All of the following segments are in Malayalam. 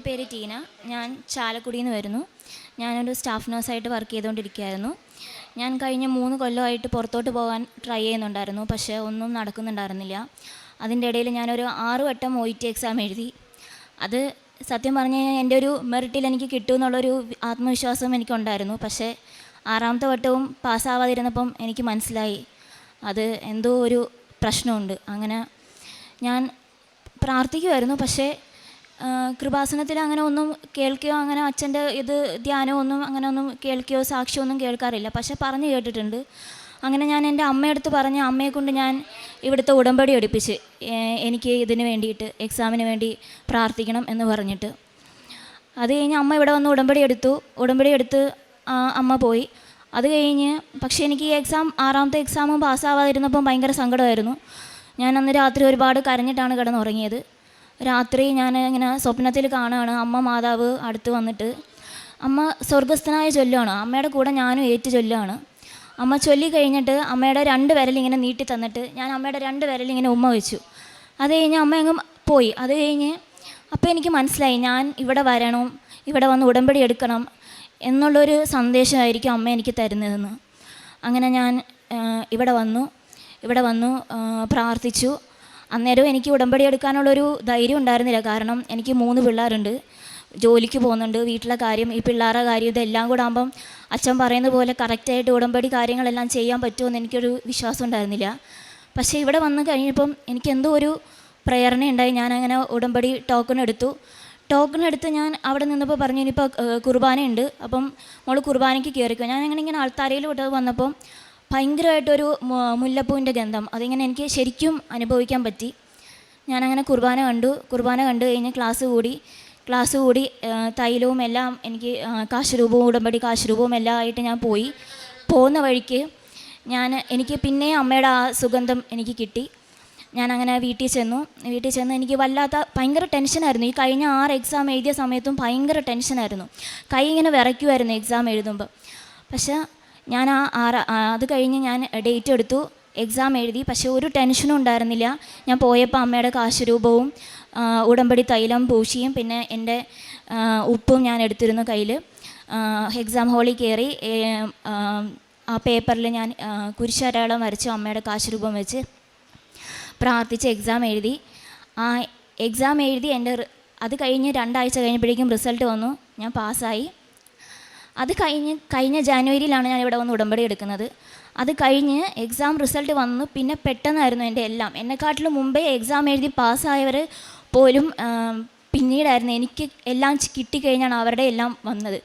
എന്റെ പേര് ടീന. ഞാൻ ചാലക്കുടിയിൽ നിന്ന് വരുന്നു. ഞാനൊരു സ്റ്റാഫ് നേഴ്സായിട്ട് വർക്ക് ചെയ്തുകൊണ്ടിരിക്കുകയായിരുന്നു. ഞാൻ കഴിഞ്ഞ മൂന്ന് കൊല്ലമായിട്ട് പുറത്തോട്ട് പോകാൻ ട്രൈ ചെയ്യുന്നുണ്ടായിരുന്നു പക്ഷേ ഒന്നും നടക്കുന്നുണ്ടായിരുന്നില്ല. അതിന്റെ ഇടയിൽ ഞാനൊരു ആറ് വട്ടം ഒ ടി എക്സാം എഴുതി. അത് സത്യം പറഞ്ഞു കഴിഞ്ഞാൽ എന്റെ ഒരു മെറിറ്റിൽ എനിക്ക് കിട്ടുമെന്നുള്ളൊരു ആത്മവിശ്വാസം എനിക്കുണ്ടായിരുന്നു പക്ഷേ ആറാമത്തെ വട്ടവും പാസ്സാവാതിരുന്നപ്പം എനിക്ക് മനസ്സിലായി അത് എന്തോ ഒരു പ്രശ്നമുണ്ട്. അങ്ങനെ ഞാൻ പ്രാർത്ഥിക്കുമായിരുന്നു പക്ഷേ കൃപാസനത്തിൽ അങ്ങനെ ഒന്നും കേൾക്കുകയോ അങ്ങനെ അച്ഛന്റെ ഇത് ധ്യാനമോ ഒന്നും അങ്ങനെ ഒന്നും കേൾക്കുകയോ സാക്ഷ്യമൊന്നും കേൾക്കാറില്ല. പക്ഷെ പറഞ്ഞു കേട്ടിട്ടുണ്ട്. അങ്ങനെ ഞാൻ എന്റെ അമ്മയടുത്ത് പറഞ്ഞ് അമ്മയെ കൊണ്ട് ഞാൻ ഇവിടുത്തെ ഉടമ്പടി എടുപ്പിച്ച് എനിക്ക് ഇതിന് വേണ്ടിയിട്ട് എക്സാമിന് വേണ്ടി പ്രാർത്ഥിക്കണം എന്ന് പറഞ്ഞിട്ട്. അത് കഴിഞ്ഞ് അമ്മ ഇവിടെ വന്ന് ഉടമ്പടി എടുത്തു. ഉടമ്പടി എടുത്ത് അമ്മ പോയി. അത് കഴിഞ്ഞ് പക്ഷേ എനിക്ക് ഈ എക്സാം ആറാമത്തെ എക്സാമും പാസ്സാവാതിരുന്നപ്പം ഭയങ്കര സങ്കടമായിരുന്നു. ഞാൻ അന്ന് രാത്രി ഒരുപാട് കരഞ്ഞിട്ടാണ് കിടന്നുറങ്ങിയത്. രാത്രി ഞാൻ ഇങ്ങനെ സ്വപ്നത്തിൽ കാണുകയാണ്. അമ്മ മാതാവ് അടുത്ത് വന്നിട്ട് അമ്മ സ്വർഗസ്ഥനായ ചൊല്ലുകയാണ് അമ്മയുടെ കൂടെ ഞാനും ഏറ്റു ചൊല്ലുകയാണ് അമ്മ ചൊല്ലി കഴിഞ്ഞിട്ട് അമ്മയുടെ രണ്ട് വിരലിങ്ങനെ നീട്ടി തന്നിട്ട് ഞാൻ അമ്മയുടെ രണ്ട് വിരലിങ്ങനെ ഉമ്മ വെച്ചു. അത് കഴിഞ്ഞ് അമ്മ അങ്ങ് പോയി. അത് കഴിഞ്ഞ് അപ്പോൾ എനിക്ക് മനസ്സിലായി ഞാൻ ഇവിടെ വരണം ഇവിടെ വന്ന് ഉടമ്പടി എടുക്കണം എന്നുള്ളൊരു സന്ദേശമായിരിക്കും അമ്മ എനിക്ക് തരുന്നതെന്ന്. അങ്ങനെ ഞാൻ ഇവിടെ വന്നു. ഇവിടെ വന്നു പ്രാർത്ഥിച്ചു. അന്നേരം എനിക്ക് ഉടമ്പടി എടുക്കാനുള്ളൊരു ധൈര്യം ഉണ്ടായിരുന്നില്ല. കാരണം എനിക്ക് മൂന്ന് പിള്ളേരുണ്ട്. ജോലിക്ക് പോകുന്നുണ്ട്. വീട്ടിലെ കാര്യം ഈ പിള്ളേരുടെ കാര്യം ഇതെല്ലാം കൂടെ ആകുമ്പം അച്ഛൻ പറയുന്ന പോലെ കറക്റ്റായിട്ട് ഉടമ്പടി കാര്യങ്ങളെല്ലാം ചെയ്യാൻ പറ്റുമെന്ന് എനിക്കൊരു വിശ്വാസം ഉണ്ടായിരുന്നില്ല. പക്ഷേ ഇവിടെ വന്ന് കഴിഞ്ഞപ്പം എനിക്ക് എന്തോ ഒരു പ്രേരണ ഉണ്ടായി ഞാനങ്ങനെ ഉടമ്പടി ടോക്കൺ എടുത്തു. ടോക്കൺ എടുത്ത് ഞാൻ അവിടെ നിന്നപ്പോൾ പറഞ്ഞു ഇനിയിപ്പോൾ കുർബാനയുണ്ട്. അപ്പം മോൾ കുർബാനയ്ക്ക് കയറിക്കോ. ഞാൻ അങ്ങനെ ഇങ്ങനെ ആൾത്താരയിൽ വിട്ട് വന്നപ്പം ഭയങ്കരമായിട്ടൊരു മുല്ലപ്പൂവിന്റെ ഗന്ധം. അതിങ്ങനെ എനിക്ക് ശരിക്കും അനുഭവിക്കാൻ പറ്റി. ഞാനങ്ങനെ കുർബാന കണ്ടു. കുർബാന കണ്ടു കഴിഞ്ഞ് ക്ലാസ് കൂടി. ക്ലാസ് കൂടി തൈലവും എല്ലാം എനിക്ക് കാശുരൂപവും ഉടമ്പടി കാശുരൂപവും എല്ലാം ആയിട്ട് ഞാൻ പോയി. പോകുന്ന വഴിക്ക് ഞാൻ എനിക്ക് പിന്നെ അമ്മയുടെ ആ സുഗന്ധം എനിക്ക് കിട്ടി. ഞാൻ അങ്ങനെ വീട്ടിൽ ചെന്നു. വീട്ടിൽ ചെന്ന് എനിക്ക് വല്ലാത്ത ഭയങ്കര ടെൻഷനായിരുന്നു ഈ കഴിഞ്ഞ ആറ് എക്സാം എഴുതിയ സമയത്തും ഭയങ്കര ടെൻഷനായിരുന്നു കൈ ഇങ്ങനെ വിറയ്ക്കുമായിരുന്നു എക്സാം എഴുതുമ്പോൾ പക്ഷേ ഞാൻ ആ ആറ് അത് കഴിഞ്ഞ് ഞാൻ ഡേറ്റ് എടുത്തു. എക്സാം എഴുതി. പക്ഷേ ഒരു ടെൻഷനും ഉണ്ടായിരുന്നില്ല. ഞാൻ പോയപ്പോൾ അമ്മയുടെ കാശുരൂപവും ഉടമ്പടി തൈലം പൂശിയും പിന്നെ എന്റെ ഉപ്പും ഞാൻ എടുത്തിരുന്നു കയ്യിൽ എക്സാം ഹോളിൽ കയറി ആ, പേപ്പറിൽ ഞാൻ ആ, കുരിശടയാളം വരച്ചു അമ്മയുടെ കാശുരൂപം വെച്ച് പ്രാർത്ഥിച്ച് എക്സാം എഴുതി. ആ എക്സാം എഴുതി എന്റെ അത് കഴിഞ്ഞ് രണ്ടാഴ്ച കഴിഞ്ഞപ്പോഴേക്കും റിസൾട്ട് വന്നു. ഞാൻ പാസ്സായി അത് കഴിഞ്ഞ് കഴിഞ്ഞ ജാനുവരിയിലാണ് ഞാൻ ഇവിടെ വന്ന് ഉടമ്പടി എടുക്കുന്നത്. അത് കഴിഞ്ഞ് എക്സാം റിസൾട്ട് വന്നു. പിന്നെ പെട്ടെന്നായിരുന്നു എന്റെ എല്ലാം. എന്നെക്കാട്ടിലും മുമ്പേ എക്സാം എഴുതി പാസ്സായവർ പോലും പിന്നീടായിരുന്നു എനിക്ക് എല്ലാം കിട്ടിക്കഴിഞ്ഞാണ് അവരുടെ എല്ലാം വന്നത്.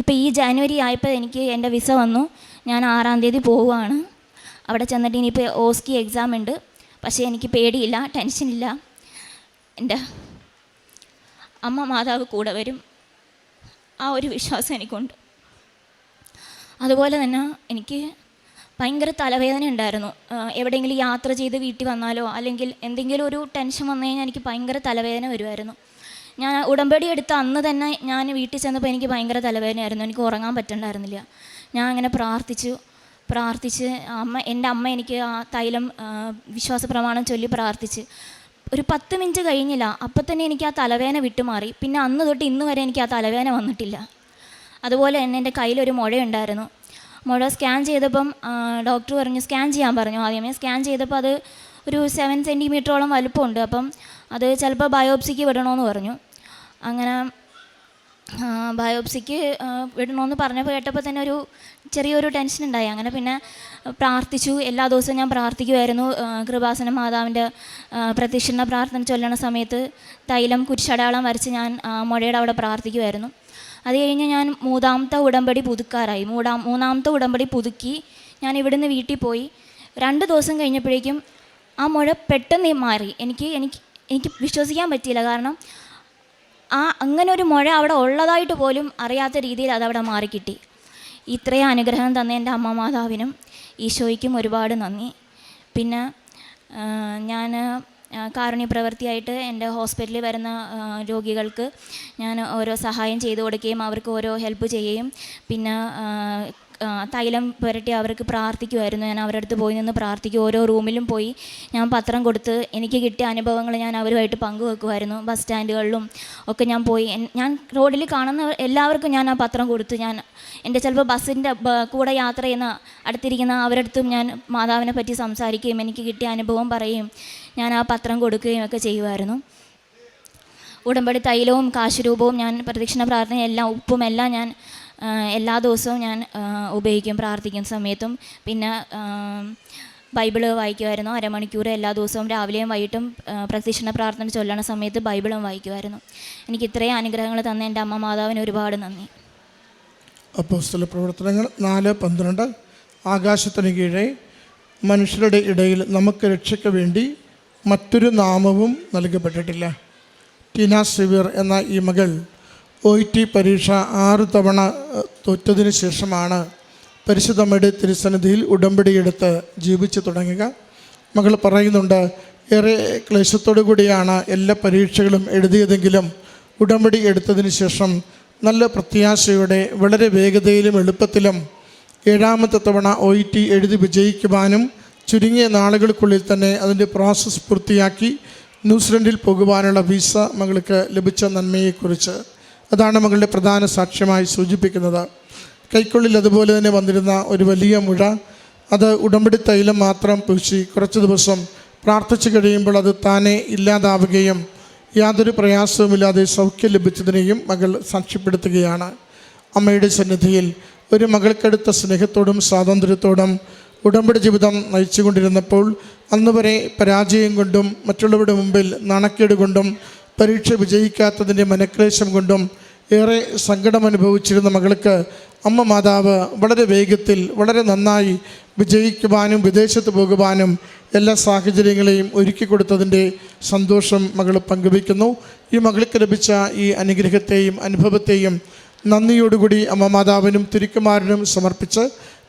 ഇപ്പോൾ ഈ ജാനുവരി ആയപ്പോൾ എനിക്ക് എന്റെ വിസ വന്നു. ഞാൻ ആറാം തീയതി പോവുകയാണ്. അവിടെ ചെന്നിട്ട് ഇനിയിപ്പോൾ ഓസ്കി എക്സാം ഉണ്ട്. പക്ഷേ എനിക്ക് പേടിയില്ല ടെൻഷനില്ല എന്റെ അമ്മ മാതാവ് കൂടെ വരും. ആ ഒരു വിശ്വാസം എനിക്കുണ്ട്. അതുപോലെ തന്നെ എനിക്ക് ഭയങ്കര തലവേദന ഉണ്ടായിരുന്നു. എവിടെയെങ്കിലും യാത്ര ചെയ്ത് വീട്ടിൽ വന്നാലോ അല്ലെങ്കിൽ എന്തെങ്കിലും ഒരു ടെൻഷൻ വന്നു കഴിഞ്ഞാൽ എനിക്ക് ഭയങ്കര തലവേദന വരുമായിരുന്നു. ഞാൻ ഉടമ്പടി എടുത്ത അന്ന് തന്നെ ഞാൻ വീട്ടിൽ ചെന്നപ്പോൾ എനിക്ക് ഭയങ്കര തലവേദനയായിരുന്നു. എനിക്ക് ഉറങ്ങാൻ പറ്റണ്ടായിരുന്നില്ല. ഞാൻ അങ്ങനെ പ്രാർത്ഥിച്ചു. പ്രാർത്ഥിച്ച് അമ്മ എന്റെ അമ്മ എനിക്ക് ആ തൈലം വിശ്വാസ പ്രമാണം ചൊല്ലി പ്രാർത്ഥിച്ച്. ഒരു പത്ത് മിനിറ്റ് കഴിഞ്ഞില്ല. അപ്പം തന്നെ എനിക്ക് ആ തലവേദന വിട്ടുമാറി. പിന്നെ അന്ന് തൊട്ട് ഇന്ന് വരെ എനിക്ക് ആ തലവേദന വന്നിട്ടില്ല. അതുപോലെ തന്നെ എന്റെ കയ്യിലൊരു മുഴയുണ്ടായിരുന്നു. മുഴ സ്കാൻ ചെയ്തപ്പം ഡോക്ടർ പറഞ്ഞു സ്കാൻ ചെയ്യാൻ പറഞ്ഞു ആദ്യമേ. സ്കാൻ ചെയ്തപ്പോൾ അത് ഒരു സെവൻ സെന്റിമീറ്ററോളം വലുപ്പമുണ്ട്. അപ്പം അത് ചിലപ്പോൾ ബയോപ്സിക്ക് വിടണമെന്ന് പറഞ്ഞു. അങ്ങനെ ബയോപ്സിക്ക് വിടണമെന്ന് പറഞ്ഞപ്പോൾ കേട്ടപ്പോൾ തന്നെ ഒരു ചെറിയൊരു ടെൻഷൻ ഉണ്ടായി. അങ്ങനെ പിന്നെ പ്രാർത്ഥിച്ചു. എല്ലാ ദിവസവും ഞാൻ പ്രാർത്ഥിക്കുമായിരുന്നു കൃപാസന മാതാവിന്റെ പ്രതിഷ്ഠ പ്രാർത്ഥന ചൊല്ലണ സമയത്ത് തൈലം കുരിശടയാളം വരച്ച് ഞാൻ മുഴയുടെ അവിടെ പ്രാർത്ഥിക്കുമായിരുന്നു അത് കഴിഞ്ഞ് ഞാൻ മൂന്നാമത്തെ ഉടമ്പടി പുതുക്കാറായി. മൂടാം മൂന്നാമത്തെ ഉടമ്പടി പുതുക്കി ഞാൻ ഇവിടുന്ന് വീട്ടിൽ പോയി. രണ്ട് ദിവസം കഴിഞ്ഞപ്പോഴേക്കും ആ മുഴ പെട്ടെന്ന് മാറി. എനിക്ക് എനിക്ക് എനിക്ക് വിശ്വസിക്കാൻ പറ്റിയില്ല. കാരണം ആ അങ്ങനെ ഒരു മുഴ അവിടെ ഉള്ളതായിട്ട് പോലും അറിയാത്ത രീതിയിൽ അതവിടെ മാറിക്കിട്ടി. ഇത്രയും അനുഗ്രഹം തന്ന എന്റെ അമ്മ മാതാവിനും ഈശോയ്ക്കും ഒരുപാട് നന്ദി. പിന്നെ ഞാൻ കാരുണ്യ പ്രവൃത്തിയായിട്ട് എന്റെ ഹോസ്പിറ്റലിൽ വരുന്ന രോഗികൾക്ക് ഞാൻ ഓരോ സഹായം ചെയ്തു കൊടുക്കുകയും അവർക്ക് ഓരോ ഹെൽപ്പ് ചെയ്യുകയും പിന്നെ തൈലം പുരട്ടി അവർക്ക് പ്രാർത്ഥിക്കുമായിരുന്നു. ഞാൻ അവരുടെ അടുത്ത് പോയി നിന്ന് പ്രാർത്ഥിക്കും. ഓരോ റൂമിലും പോയി ഞാൻ പത്രം കൊടുത്ത് എനിക്ക് കിട്ടിയ അനുഭവങ്ങൾ ഞാൻ അവരുമായിട്ട് പങ്കുവെക്കുമായിരുന്നു. ബസ് സ്റ്റാൻഡുകളിലും ഒക്കെ ഞാൻ പോയി. ഞാൻ റോഡിൽ കാണുന്ന എല്ലാവർക്കും ഞാൻ ആ പത്രം കൊടുത്ത്. ഞാൻ എന്റെ ചിലപ്പോൾ ബസ്സിന്റെ കൂടെ യാത്ര ചെയ്യുന്ന അടുത്തിരിക്കുന്ന അവരടുത്തും ഞാൻ മാതാവിനെ പറ്റി സംസാരിക്കുകയും എനിക്ക് കിട്ടിയ അനുഭവം പറയുകയും ഞാൻ ആ പത്രം കൊടുക്കുകയും ഒക്കെ ചെയ്യുമായിരുന്നു. ഉടമ്പടി തൈലവും കാശുരൂപവും ഞാൻ പ്രദക്ഷിണ പ്രാർത്ഥന എല്ലാം ഉപ്പും എല്ലാം ഞാൻ എല്ലാ ദിവസവും ഞാൻ ഉപയോഗിക്കും പ്രാർത്ഥിക്കുന്ന സമയത്തും. പിന്നെ ബൈബിൾ വായിക്കുമായിരുന്നു. അരമണിക്കൂർ എല്ലാ ദിവസവും രാവിലെയും വൈകിട്ടും പ്രദക്ഷിണ പ്രാർത്ഥന ചൊല്ലണ സമയത്ത് ബൈബിളും വായിക്കുമായിരുന്നു. എനിക്ക് ഇത്രയും അനുഗ്രഹങ്ങൾ തന്ന എന്റെ അമ്മ മാതാവിന് ഒരുപാട് നന്ദി. അപ്പോസ്തല പ്രവർത്തനങ്ങൾ നാല് പന്ത്രണ്ട് ആകാശത്തിന് കീഴേ മനുഷ്യരുടെ ഇടയിൽ നമുക്ക് രക്ഷയ്ക്ക് വേണ്ടി മറ്റൊരു നാമവും നൽകപ്പെട്ടിട്ടില്ല. ടിന സിവിർ എന്ന ഈ മകൾ ഒ ടി പരീക്ഷ ആറ് തവണ തോറ്റതിനു ശേഷമാണ് പരിശുദ്ധമ്മയുടെ തിരുസന്നിധിയിൽ ഉടമ്പടിയെടുത്ത് ജീവിച്ചു തുടങ്ങുക. മകൾ പറയുന്നുണ്ട് ഏറെ ക്ലേശത്തോടു കൂടിയാണ് എല്ലാ പരീക്ഷകളും എഴുതിയതെങ്കിലും ഉടമ്പടി എടുത്തതിന് ശേഷം നല്ല പ്രത്യാശയോടെ വളരെ വേഗതയിലും എളുപ്പത്തിലും ഏഴാമത്തെ തവണ ഒ ടി എഴുതി വിജയിക്കുവാനും ചുരുങ്ങിയ നാളുകൾക്കുള്ളിൽ തന്നെ അതിന്റെ പ്രോസസ്സ് പൂർത്തിയാക്കി ന്യൂസിലൻഡിൽ പോകുവാനുള്ള വിസ മകൾക്ക് ലഭിച്ച നന്മയെക്കുറിച്ച്. അതാണ് മകളുടെ പ്രധാന സാക്ഷ്യമായി സൂചിപ്പിക്കുന്നത്. കൈക്കുള്ളിൽ അതുപോലെ തന്നെ വന്നിരുന്ന ഒരു വലിയ മുഴ. അത് ഉടമ്പടി തൈലം മാത്രം പൂശി കുറച്ച് ദിവസം പ്രാർത്ഥിച്ചു കഴിയുമ്പോൾ അത് താനെ ഇല്ലാതാവുകയും യാതൊരു പ്രയാസവുമില്ലാതെ സൗഖ്യം ലഭിച്ചതിനെയും മകൾ സാക്ഷ്യപ്പെടുത്തുകയാണ്. അമ്മയുടെ സന്നിധിയിൽ ഒരു മകൾക്കടുത്ത സ്നേഹത്തോടും സ്വാതന്ത്ര്യത്തോടും ഉടമ്പടി ജീവിതം നയിച്ചുകൊണ്ടിരുന്നപ്പോൾ അന്ന് വരെ പരാജയം കൊണ്ടും മറ്റുള്ളവരുടെ മുമ്പിൽ നാണക്കേട് കൊണ്ടും പരീക്ഷ വിജയിക്കാത്തതിന്റെ മനക്ലേശം കൊണ്ടും ഏറെ സങ്കടം അനുഭവിച്ചിരുന്ന മകൾക്ക് അമ്മ മാതാവ് വളരെ വേഗത്തിൽ വളരെ നന്നായി വിജയിക്കുവാനും വിദേശത്ത് പോകുവാനും എല്ലാ സാഹചര്യങ്ങളെയും ഒരുക്കി കൊടുത്തതിന്റെ സന്തോഷം മകൾ പങ്കുവയ്ക്കുന്നു. ഈ മകൾക്ക് ലഭിച്ച ഈ അനുഗ്രഹത്തെയും അനുഭവത്തെയും നന്ദിയോടുകൂടി അമ്മ മാതാവിനും തിരുക്കുമാരനും സമർപ്പിച്ച്